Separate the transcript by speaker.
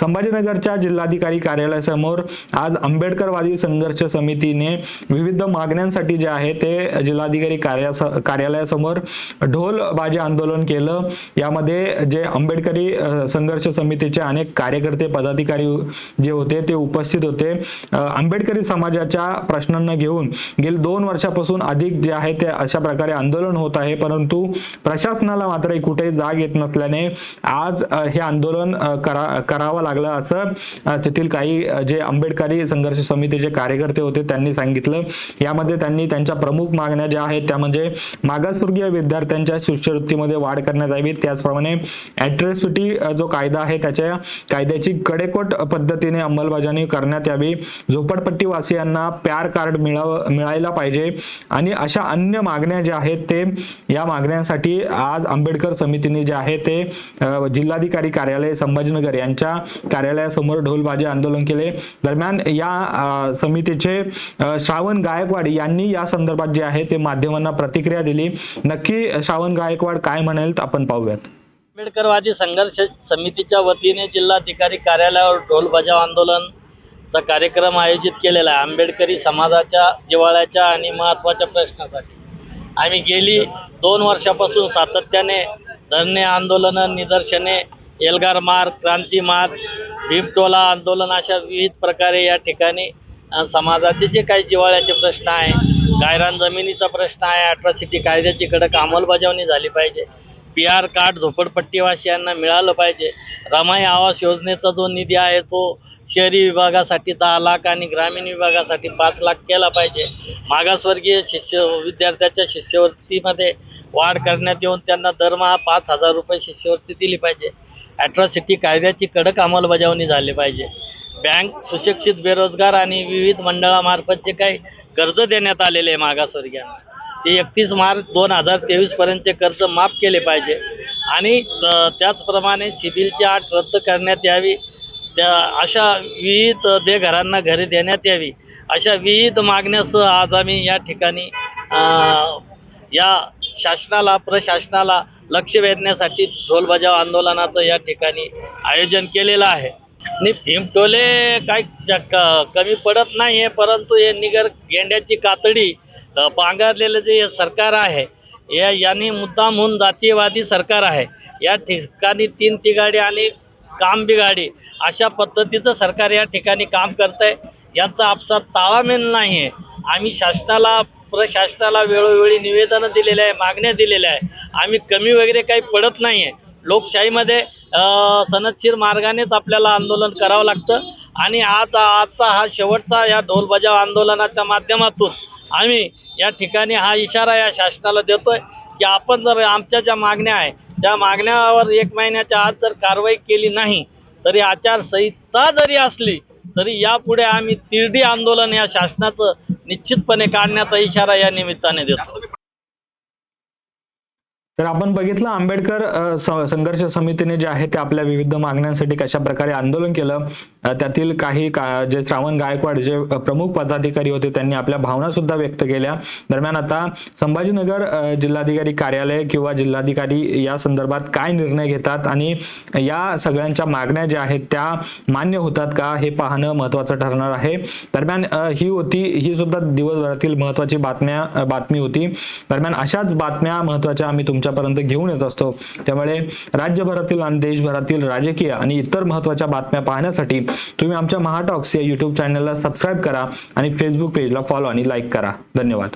Speaker 1: संभाजीनगरच्या जिल्हाधिकारी कार्यालयासमोर आज आंबेडकरवादी संघर्ष समितीने विविध मागण्यांसाठी जे आहे ते जिल्हाधिकारी कार्यास कार्यालयासमोर ढोल बाजी आंदोलन केलं. यामध्ये जे आंबेडकरी संघर्ष समितीचे अनेक कार्यकर्ते पदाधिकारी जे होते ते उपस्थित होते. आंबेडकरी समाजाच्या प्रश्नांना घेऊन गेली दोन वर्षापासून अधिक जे आहे ते अशा प्रकारे आंदोलन होत आहे. परंतु प्रशासनाला मात्र कुठेही जाग येत नसल्याने आज हे आंदोलन करा करावं लागलं असं तेथील काही जे आंबेडकरी संघर्ष समितीचे कार्यकर्ते होते त्यांनी सांगितलं. यामध्ये त्यांनी त्यांच्या प्रमुख मागण्या ज्या आहेत त्या म्हणजे मागासवर्गीय विद्यार्थ्यांच्या शिष्यवृत्तीमध्ये वाढ करण्यात यावी. त्याचप्रमाणे ॲट्रॉसिटी जो कायदा आहे त्याच्या कायद्याची कडेकोट पद्धतीने अंमलबजावणी करण्यात यावी. झोपडपट्टीवासियांना प्यार कार्ड मिळावं मिळायला पाहिजे. आणि अशा अन्य मागण्या ज्या आहेत ते या मागण्यांसाठी आज आंबेडकर समितीने जे आहे ते जिल्हाधिकारी कार्यालय संभाजीनगर यांच्या कार्यालयासमोर ढोलबाजी आंदोलन केले. दरम्यान या समितीचे श्रावण गायकवाड यांनी या संदर्भात जे आहे ते माध्यमांना प्रतिक्रिया दिली. नक्की श्रावण गायकवाड काय म्हणेल आपण पाहूयात.
Speaker 2: आंबेडकरवादी संघर्ष समितीच्या वतीने जिल्हाधिकारी कार्यालयावर ढोल बजाव आंदोलनचा कार्यक्रम आयोजित केलेला आहे. आंबेडकरी समाजाच्या जिव्हाळ्याच्या आणि महत्त्वाच्या प्रश्नासाठी. आम्ही गेली दोन वर्षापासून सातत्याने धरणे आंदोलनं निदर्शने एल्गार मार्ग क्रांती मार्ग भीमटोला आंदोलन अशा विविध प्रकारे या ठिकाणी समाजाचे जे काही जिव्हाळ्याचे प्रश्न आहे गायरान जमिनीचा प्रश्न आहे अट्रॉसिटी कायद्याची कडक अंमलबजावणी झाली पाहिजे पी आर कार्ड झोपडपट्टीवासियांना मिळालं पाहिजे रमाई आवास योजनेचा जो निधी आहे तो शहरी विभागासाठी दहा लाख आणि ग्रामीण विभागासाठी पाच लाख केला पाहिजे. मागासवर्गीय शिष्य विद्यार्थ्याच्या शिष्यवृत्तीमध्ये वाढ करण्यात येऊन त्यांना दरमहा पाच हजार रुपये शिष्यवृत्ती दिली पाहिजे. ॲट्रॉसिटी कायद्याची कडक अंमलबजावणी झाली पाहिजे. बँक सुशिक्षित बेरोजगार आणि विविध मंडळामार्फत जे काही कर्ज देण्यात आलेले आहे मागासवर्गीयांना ते एकतीस मार्च दोन हजार तेवीसपर्यंतचे कर्ज माफ केले पाहिजे आणि त्याचप्रमाणे सिबिलची आठ रद्द करण्यात यावी त्या अशा विविध बेघरांना घरे देण्यात यावी अशा विविध मागण्यासह आज आम्ही या ठिकाणी या शासनाला प्रशासनाला लक्ष वेधण्यासाठी ढोल बजाव आंदोलनाचं या ठिकाणी आयोजन केलेलं आहे. आणि भीमटोले काही क- कमी पडत नाही आहे परंतु हे निगर गेंड्याची कातडी अ, पांघरलेलं जे सरकार आहे या यांनी मुद्दाम होऊन जातीयवादी सरकार आहे. या ठिकाणी तीन तिगाडी आणि काम बिगाडी अशा पद्धतीचं सरकार या ठिकाणी काम करत आहे यांचा आपसात ताळामेळ नाही आहे आम्ही शासनाला प्रशासनाला वेळोवेळी निवेदनं दिलेले आहे मागण्या दिलेल्या आहे. आम्ही कमी वगैरे काही पडत नाही आहे लोकशाहीमध्ये सनदशीर मार्गानेच आपल्याला आंदोलन करावं लागतं. आणि आज आजचा हा शेवटचा या ढोलबजाव आंदोलनाच्या माध्यमातून आम्ही या ठिकाणी हा इशारा या शासनाला देतोय की आपण जर आमच्या ज्या मागण्या आहे त्या मागण्यावर एक महिन्याच्या आत जर कारवाई केली नाही तरी आचारसंहिता जरी असली तरी यापुढे आम्ही तिरडी आंदोलन या शासनाचं निश्चितपणे काढण्याचा इशारा या निमित्ताने देतो.
Speaker 1: तर आपण बघितलं आंबेडकर संघर्ष समितीने जे आहे ते आपल्या विविध मागण्यांसाठी कशा प्रकारे आंदोलन केलं. त्यातील काही का- जे श्रावण गायकवाड जे प्रमुख पदाधिकारी होते त्यांनी आपल्या भावना सुद्धा व्यक्त केल्या. दरम्यान आता संभाजीनगर जिल्हाधिकारी कार्यालय किंवा जिल्हाधिकारी या संदर्भात काय निर्णय घेतात आणि या सगळ्यांच्या मागण्या ज्या आहेत त्या मान्य होतात का हे पाहणं महत्वाचं ठरणार आहे. दरम्यान ही होती ही सुद्धा दिवसभरातील महत्वाची बातम्या बातमी होती. दरम्यान अशाच बातम्या महत्त्वाच्या आम्ही तुमच्या तुमच्यापर्यंत घेऊन येत असतो. त्यामुळे राज्यभरातील आणि देशभरातील राजकीय आणि इतर महत्त्वाच्या बातम्या पाहण्यासाठी तुम्ही आमच्या महाटॉक्स या युट्यूब चॅनलला सबस्क्राईब करा आणि फेसबुक पेजला फॉलो आणि लाईक करा. धन्यवाद.